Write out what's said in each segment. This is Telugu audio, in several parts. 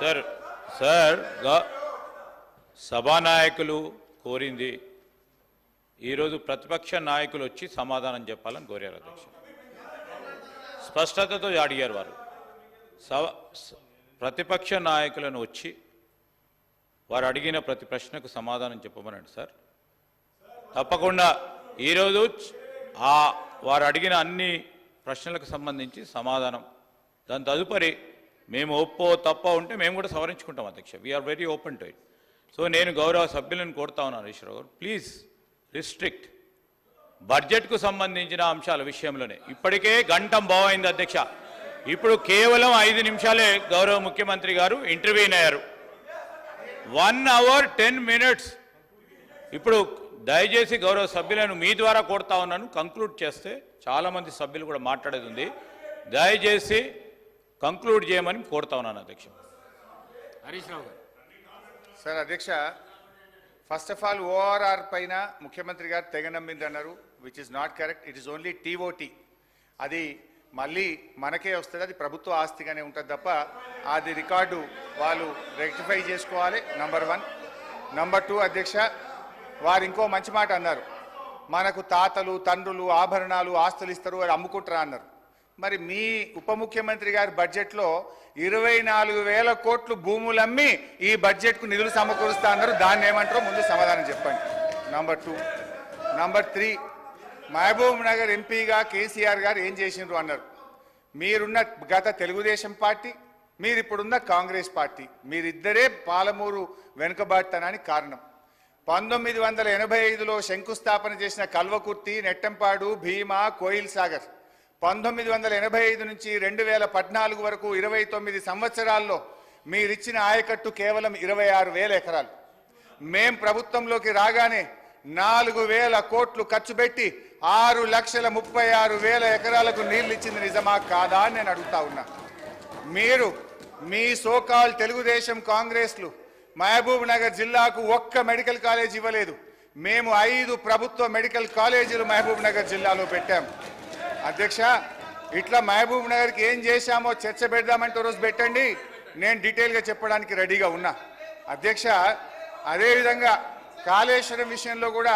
సార్ సార్ సభానాయకులు కోరింది. ఈరోజు ప్రతిపక్ష నాయకులు వచ్చి సమాధానం చెప్పాలని కోరారు అధ్యక్ష. స్పష్టతతో అడిగారు వారు. సభ ప్రతిపక్ష నాయకులను వచ్చి వారు అడిగిన ప్రతి ప్రశ్నకు సమాధానం చెప్పమనండి సార్. తప్పకుండా ఈరోజు ఆ వారు అడిగిన అన్ని ప్రశ్నలకు సంబంధించి సమాధానం దాని తదుపరి మేము ఒప్పో తప్ప ఉంటే మేము కూడా సవరించుకుంటాం అధ్యక్ష. We are very open to it so నేను గౌరవ సభ్యులను కోరుతా ఉన్నాను ఈశ్వరరావు గారు. ప్లీజ్ రిస్ట్రిక్ట్ బడ్జెట్కు సంబంధించిన అంశాల విషయంలోనే. ఇప్పటికే గంటం బాగైంది అధ్యక్ష. ఇప్పుడు కేవలం ఐదు నిమిషాలే గౌరవ ముఖ్యమంత్రి గారు ఇంటర్వ్యూన్ అయ్యారు. వన్ అవర్ టెన్ మినిట్స్ ఇప్పుడు దయచేసి గౌరవ సభ్యులను మీ ద్వారా కోరుతా ఉన్నాను. కంక్లూడ్ చేస్తే చాలామంది సభ్యులు కూడా మాట్లాడేది ఉంది. దయచేసి కంక్లూడ్ చేయమని కోరుతా ఉన్నాను అధ్యక్ష. హరీష్ రావు గారు. సార్ అధ్యక్ష ఫస్ట్ ఆఫ్ ఆల్ ఓఆర్ఆర్ పైన ముఖ్యమంత్రి గారు తెగ నమ్మింది అన్నారు which is not correct it is only TOT అది మళ్ళీ మనకే వస్తుంది అది ప్రభుత్వ ఆస్తిగానే ఉంటుంది తప్ప అది రికార్డు వాళ్ళు రెక్టిఫై చేసుకోవాలి నంబర్ వన్ నంబర్ టూ అధ్యక్ష వారు ఇంకో మంచి మాట అన్నారు. మనకు తాతలు తండ్రులు ఆభరణాలు ఆస్తులు ఇస్తారు అది అమ్ముకుంటారా అన్నారు. మరి మీ ఉప ముఖ్యమంత్రి గారి బడ్జెట్లో ఇరవై నాలుగు వేల కోట్లు భూములు అమ్మి ఈ బడ్జెట్కు నిధులు సమకూరుస్తా అన్నారు. దాన్ని ఏమంటారో ముందు సమాధానం చెప్పండి. Number two number three Mahbub Nagar ఎంపీగా కేసీఆర్ గారు ఏం చేసినారు అన్నారు. మీరున్న గత తెలుగుదేశం పార్టీ మీరు ఇప్పుడున్న కాంగ్రెస్ పార్టీ మీరిద్దరే పాలమూరు వెనుకబాటుతనానికి కారణం. పంతొమ్మిది వందల ఎనభై ఐదులో శంకుస్థాపన చేసిన కల్వకుర్తి నెట్టంపాడు భీమా కోయిల్ సాగర్ పంతొమ్మిది వందల ఎనభై ఐదు నుంచి రెండు వేల పద్నాలుగు వరకు ఇరవై తొమ్మిది సంవత్సరాల్లో మీరిచ్చిన ఆయకట్టు కేవలం ఇరవై ఆరు వేల ఎకరాలు. మేం ప్రభుత్వంలోకి రాగానే నాలుగు వేల కోట్లు ఖర్చు పెట్టి ఆరు లక్షల ముప్పై ఆరు వేల ఎకరాలకు నీళ్ళు ఇచ్చింది నిజమా కాదా అని నేను అడుగుతా ఉన్నా. మీరు మీ సోకాల్ తెలుగుదేశం కాంగ్రెస్లు మహబూబ్ నగర్ జిల్లాకు ఒక్క మెడికల్ కాలేజ్ ఇవ్వలేదు. మేము ఐదు ప్రభుత్వ మెడికల్ కాలేజీలు మహబూబ్ నగర్ జిల్లాలో పెట్టాం. అధ్యక్ష ఇట్లా మహబూబ్ నగర్కి ఏం చేశామో చర్చ పెడదామంటే రోజు పెట్టండి. నేను డీటెయిల్గా చెప్పడానికి రెడీగా ఉన్నా. అధ్యక్ష అదేవిధంగా కాళేశ్వరం విషయంలో కూడా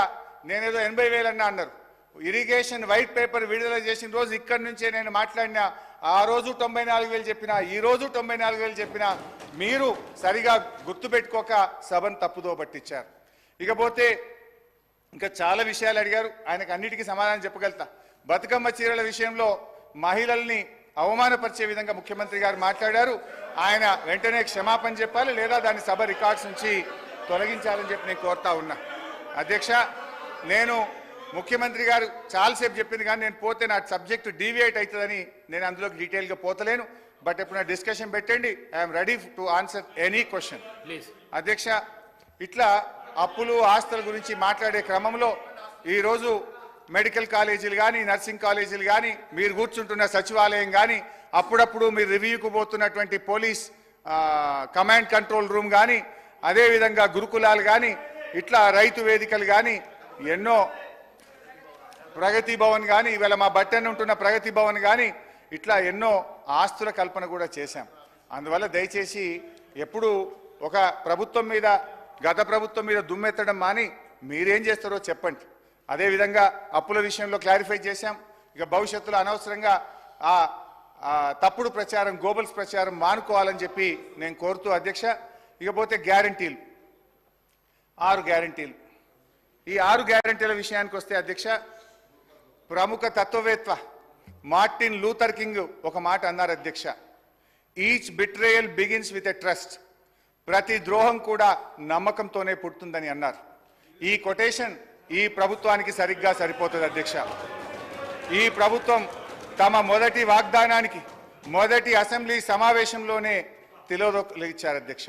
నేనేదో ఎనభై వేలన్నా అన్నారు. ఇరిగేషన్ వైట్ పేపర్ విడుదల చేసిన రోజు ఇక్కడి నుంచే నేను మాట్లాడినా. ఆ రోజు తొంభై నాలుగు వేలు చెప్పినా ఈ రోజు తొంభై నాలుగు వేలు చెప్పినా మీరు సరిగా గుర్తుపెట్టుకోక సభను తప్పుదో పట్టించారు. ఇకపోతే ఇంకా చాలా విషయాలు అడిగారు. ఆయనకు అన్నిటికీ సమాధానం చెప్పగలుగుతా. బతుకమ్మ చీరల విషయంలో మహిళల్ని అవమానపరిచే విధంగా ముఖ్యమంత్రి గారు మాట్లాడారు. ఆయన వెంటనే క్షమాపణ చెప్పాలి లేదా దాన్ని సభ రికార్డ్స్ నుంచి తొలగించాలని చెప్పి నేను కోరుతా ఉన్నా. అధ్యక్ష నేను ముఖ్యమంత్రి గారు చాలాసేపు చెప్పింది కానీ నేను పోతే నా సబ్జెక్ట్ డీవియేట్ అవుతుందని నేను అందులోకి డీటెయిల్గా పోతలేను. బట్ ఎప్పుడైనా డిస్కషన్ పెట్టండి. I'm ready to answer any question. Please. అధ్యక్ష ఇట్లా అప్పులు ఆస్తుల గురించి మాట్లాడే క్రమంలో ఈరోజు మెడికల్ కాలేజీలు కానీ నర్సింగ్ కాలేజీలు కానీ మీరు కూర్చుంటున్న సచివాలయం కానీ అప్పుడప్పుడు మీరు రివ్యూకు పోతున్నటువంటి పోలీస్ కమాండ్ కంట్రోల్ రూమ్ కానీ అదేవిధంగా గురుకులాలు కానీ ఇట్లా రైతు వేదికలు కానీ ఎన్నో ప్రగతి భవన్ కానీ ఇవాళ మా బట్టెన్ ఉంటున్న ప్రగతి భవన్ కానీ ఇట్లా ఎన్నో ఆస్తుల కల్పన కూడా చేశాం. అందువల్ల దయచేసి ఎప్పుడు ఒక ప్రభుత్వం మీద గత ప్రభుత్వం మీద దుమ్మెత్తడం మాని మీరేం చేస్తారో చెప్పండి. అదేవిధంగా అప్పుల విషయంలో క్లారిఫై చేశాం. ఇక భవిష్యత్తులో అనవసరంగా ఆ తప్పుడు ప్రచారం గోబల్స్ ప్రచారం మానుకోవాలని చెప్పి నేను కోరుతూ అధ్యక్ష ఇకపోతే గ్యారంటీలు ఆరు గ్యారంటీలు ఈ ఆరు గ్యారంటీల విషయానికి వస్తే అధ్యక్ష ప్రముఖ తత్వవేత్త మార్టిన్ లూథర్ కింగ్ ఒక మాట అన్నారు అధ్యక్ష. Each betrayal begins with a trust ప్రతి ద్రోహం కూడా నమ్మకంతోనే పుడుతుందని అన్నారు. ఈ కొటేషన్ ఈ ప్రభుత్వానికి సరిగ్గా సరిపోతుంది అధ్యక్ష. ఈ ప్రభుత్వం తమ మొదటి వాగ్దానానికి మొదటి అసెంబ్లీ సమావేశంలోనే తిలోదొక్కిచ్చారు అధ్యక్ష.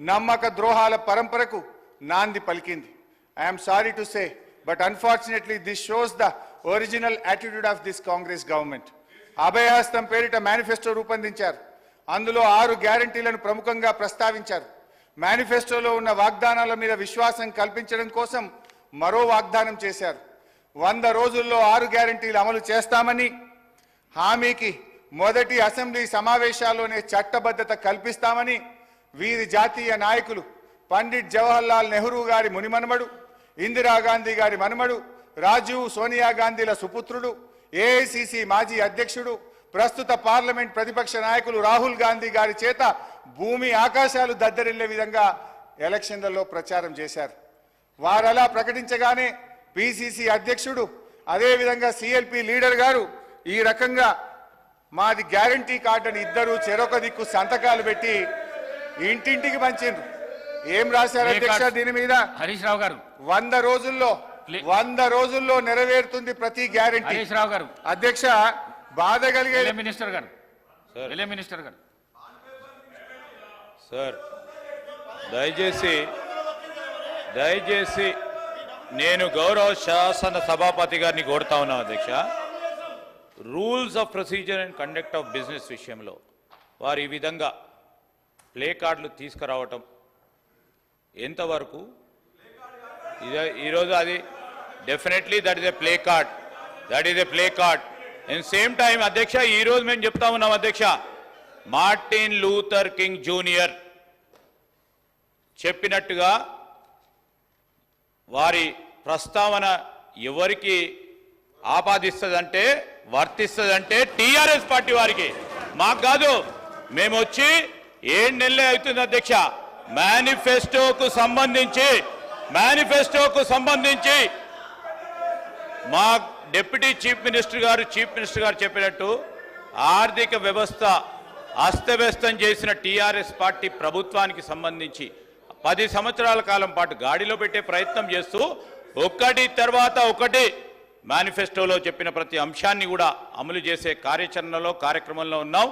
నమ్మక ద్రోహాల పరంపరకు నాంది పలికింది. I'm sorry to say but unfortunately this shows the original attitude of this Congress government అభయహస్తం పేరిట మేనిఫెస్టో రూపొందించారు. అందులో ఆరు గ్యారంటీలను ప్రముఖంగా ప్రస్తావించారు. మేనిఫెస్టోలో ఉన్న వాగ్దానాల మీద విశ్వాసం కల్పించడం కోసం మరో వాగ్దానం చేశారు. వంద రోజుల్లో ఆరు గ్యారంటీలు అమలు చేస్తామని హామీకి మొదటి అసెంబ్లీ సమావేశాల్లోనే చట్టబద్ధత కల్పిస్తామని వీరి జాతీయ నాయకులు పండిట్ జవహర్లాల్ నెహ్రూ గారి మునిమనుమడు ఇందిరాగాంధీ గారి మనుమడు రాజీవ్ సోనియా గాంధీల సుపుత్రుడు ఏఐసిసి మాజీ అధ్యక్షుడు ప్రస్తుత పార్లమెంట్ ప్రతిపక్ష నాయకులు రాహుల్ గాంధీ గారి చేత భూమి ఆకాశాలు దద్దరిల్లే విధంగా ఎలక్షన్లలో ప్రచారం చేశారు. వారలా ప్రకటించగానే పిసిసి అధ్యక్షుడు అదేవిధంగా సిఎల్పి లీడర్ గారు ఈ రకంగా మాది గ్యారంటీ కార్డు అని ఇద్దరు చెరొక దిక్కు సంతకాలు పెట్టి ఇంటింటికి పంచిండ్రు. ఏం రాశారు అధ్యక్ష దీని మీద? హరీష్ రావు గారు. వంద రోజుల్లో వంద రోజుల్లో నెరవేరుతుంది ప్రతి గ్యారంటీ. హరీష్ రావు గారు. అధ్యక్ష బాధ కలిగే మినిస్టర్ గారు. మినిస్టర్ గారు. సార్ దయచేసి దయచేసి నేను గౌరవ శాసన సభాపతి గారిని కోరుతా ఉన్నాను అధ్యక్ష. Rules of procedure and conduct of business విషయంలో వారు ఈ విధంగా ప్లే కార్డులు తీసుకురావటం ఎంతవరకు? ఇదే ఈరోజు అది definitely that is a play card. That is a play card. And same time అధ్యక్ష ఈరోజు మేము చెప్తా ఉన్నాం అధ్యక్ష మార్టిన్ లూథర్ కింగ్ జూనియర్ చెప్పినట్టుగా వారి ప్రస్తావన ఎవరికి ఆపాదిస్తుందంటే వర్తిస్తుందంటే టీఆర్ఎస్ పార్టీ వారికి. మాకు కాదు మేము వచ్చి ఏడు నెలలే అవుతుంది అధ్యక్ష. మేనిఫెస్టోకు సంబంధించి మేనిఫెస్టోకు సంబంధించి మా డిప్యూటీ చీఫ్ మినిస్టర్ గారు చీఫ్ మినిస్టర్ గారు చెప్పినట్టు ఆర్థిక వ్యవస్థ అస్తవ్యస్తం చేసిన టీఆర్ఎస్ పార్టీ ప్రభుత్వానికి సంబంధించి పది సంవత్సరాల కాలం పాటు గాడిలో పెట్టే ప్రయత్నం చేస్తూ ఒకటి తర్వాత ఒకటి మేనిఫెస్టోలో చెప్పిన ప్రతి అంశాన్ని కూడా అమలు చేసే కార్యాచరణలో కార్యక్రమంలో ఉన్నాం.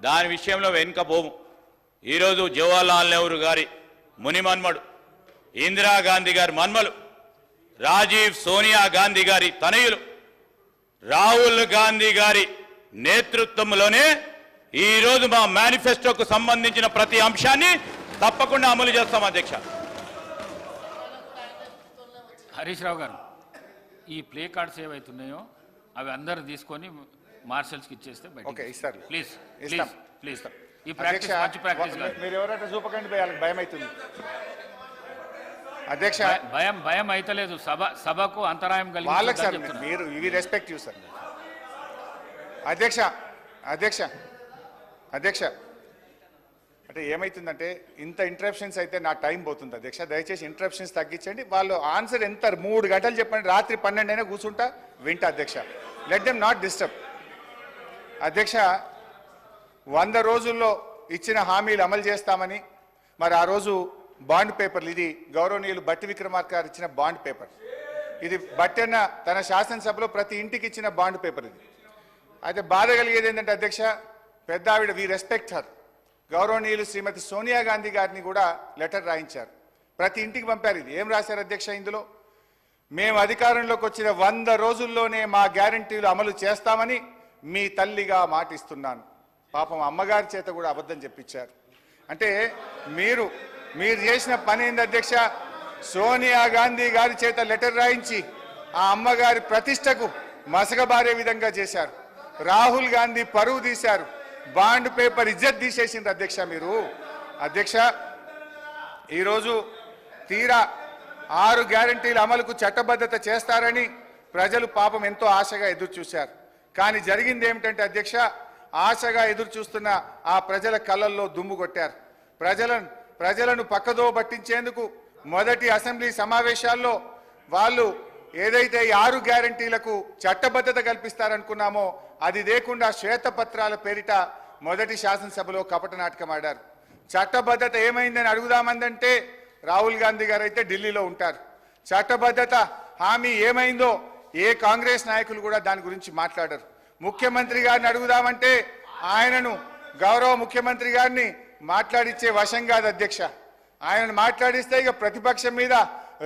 దాని విషయంలో వెనుకపోము ఈరోజు జవహర్లాల్ నెహ్రూ గారి ముని మన్మడు ఇందిరాగాంధీ గారి మన్మలు రాజీవ్ సోనియా గాంధీ గారి తనయులు రాహుల్ గాంధీ గారి నేతృత్వంలోనే ఈరోజు మా మేనిఫెస్టోకు సంబంధించిన ప్రతి అంశాన్ని తప్పకుండా అమలు చేస్తాం అధ్యక్ష. హరీష్ రావు గారు ఈ ప్లే కార్డ్స్ ఏవైతున్నాయో అవి అందరు తీసుకొని మార్షల్స్కి ఇచ్చేస్తే ఇస్తారు. ప్లీజ్ ఇస్తాం. Please please. ఈ ప్రాక్టీస్ మంచి ప్రాక్టీస్ కాదు. మీరు ఎవరైనా చూపకండి భయ- వాళ్ళకి భయం అవుతుంది. అధ్యక్ష భయ- భయం అయితలేదు. సభ సభకు అంతరాయం వాళ్ళకి సార్ కలిగి మీరు ఇవి రెస్పెక్ట్ యూ సార్. అధ్యక్ష అధ్యక్ష అధ్యక్ష అంటే ఏమైతుందంటే ఇంత ఇంటరప్షన్స్ అయితే నా టైం పోతుంది. అధ్యక్ష దయచేసి ఇంటరప్షన్స్ తగ్గించండి. వాళ్ళు ఆన్సర్ ఎంత మూడు గంటలు చెప్పండి రాత్రి పన్నెండు అయినా కూర్చుంటా వింటా అధ్యక్ష. లెట్ దెమ్ నాట్ డిస్టర్బ్ అధ్యక్ష వంద రోజుల్లో ఇచ్చిన హామీలు అమలు చేస్తామని మరి ఆ రోజు బాండ్ పేపర్లు ఇది గౌరవనీయులు బట్టి విక్రమార్క గారు ఇచ్చిన బాండ్ పేపర్ ఇది బట్టి తన శాసనసభలో ప్రతి ఇంటికి ఇచ్చిన బాండ్ పేపర్ ఇది. అయితే బాధ కలిగేది ఏంటంటే అధ్యక్ష పెద్ద ఆవిడ వీ రెస్పెక్ట్ హర్ గౌరవనీయులు శ్రీమతి సోనియా గాంధీ గారిని కూడా లెటర్ రాయించారు. ప్రతి ఇంటికి పంపారు. ఇది ఏం రాశారు అధ్యక్ష ఇందులో? మేము అధికారంలోకి వచ్చిన వంద రోజుల్లోనే మా గ్యారంటీలు అమలు చేస్తామని మీ తల్లిగా మాటిస్తున్నాను. పాపం అమ్మగారి చేత కూడా అబద్ధం చెప్పించారు. అంటే మీరు మీరు చేసిన పని ఏంది అధ్యక్ష? సోనియా గాంధీ గారి చేత లెటర్ రాయించి ఆ అమ్మగారి ప్రతిష్టకు మసగబారే విధంగా చేశారు. రాహుల్ గాంధీ పరువు తీశారు. బాండ్ పేపర్ ఇజ్జత్ తీసేసింది అధ్యక్ష మీరు. అధ్యక్ష ఈరోజు తీరా ఆరు గ్యారంటీల అమలుకు చట్టబద్ధత చేస్తారని ప్రజలు పాపం ఎంతో ఆశగా ఎదురు చూశారు. కానీ జరిగింది ఏమిటంటే అధ్యక్ష ఆశగా ఎదురు చూస్తున్న ఆ ప్రజల కళ్ళల్లో దుమ్ము కొట్టారు. ప్రజలను ప్రజలను పక్కదో పట్టించేందుకు మొదటి అసెంబ్లీ సమావేశాల్లో వాళ్ళు ఏదైతే ఈ ఆరు గ్యారంటీలకు చట్టబద్ధత కల్పిస్తారనుకున్నామో అది లేకుండా శ్వేతపత్రాల పేరిట మొదటి శాసనసభలో కపట నాటకం ఆడారు. చట్టబద్ధత ఏమైందని అడుగుదామందంటే రాహుల్ గాంధీ గారు అయితే ఢిల్లీలో ఉంటారు. చట్టబద్ధత హామీ ఏమైందో ఏ కాంగ్రెస్ నాయకులు కూడా దాని గురించి మాట్లాడరు. ముఖ్యమంత్రి గారిని అడుగుదామంటే ఆయనను గౌరవ ముఖ్యమంత్రి గారిని మాట్లాడిచ్చే వశం కాదు అధ్యక్ష. ఆయనను మాట్లాడిస్తే ఇక ప్రతిపక్షం మీద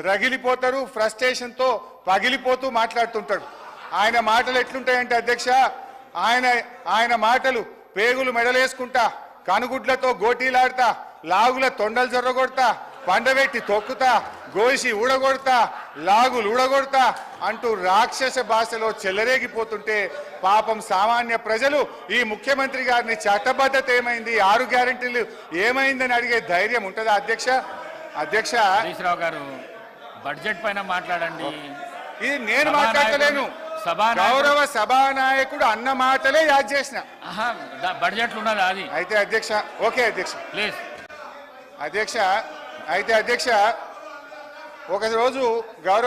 రగిలిపోతారు ఫ్రస్ట్రేషన్తో పగిలిపోతూ మాట్లాడుతుంటాడు ఆయన మాటలు ఎట్లుంటాయంటే అధ్యక్ష ఆయన ఆయన మాటలు పేగులు మెడలేసుకుంటా కనుగుడ్లతో గోటీలాడతా లాగుల తొండలు జొర్రగొడతా పండబెట్టి తొక్కుతా గోసి ఊడగొడతా లాగులు ఊడగొడతా అంటూ రాక్షస భాషలో చెలరేగిపోతుంటే పాపం సామాన్య ప్రజలు ఈ ముఖ్యమంత్రి గారిని చట్టబద్ధత ఏమైంది? ఆరు గ్యారెంటీలు ఏమైందని అడిగే ధైర్యం ఉంటుందా అధ్యక్ష? అధ్యక్ష? గారు బడ్జెట్ పైన మాట్లాడండి. ఇది నేను మాట్లాడలేను సభానాయకుడు- గౌరవ సభానాయకుడు అన్న మాటలే యాద్ చేసిన. బడ్జెట్లో ఉన్నది అది. అయితే అధ్యక్ష ఓకే అధ్యక్ష. ప్లీజ్. అధ్యక్ష అయితే అధ్యక్ష ఒక రోజు గౌరవ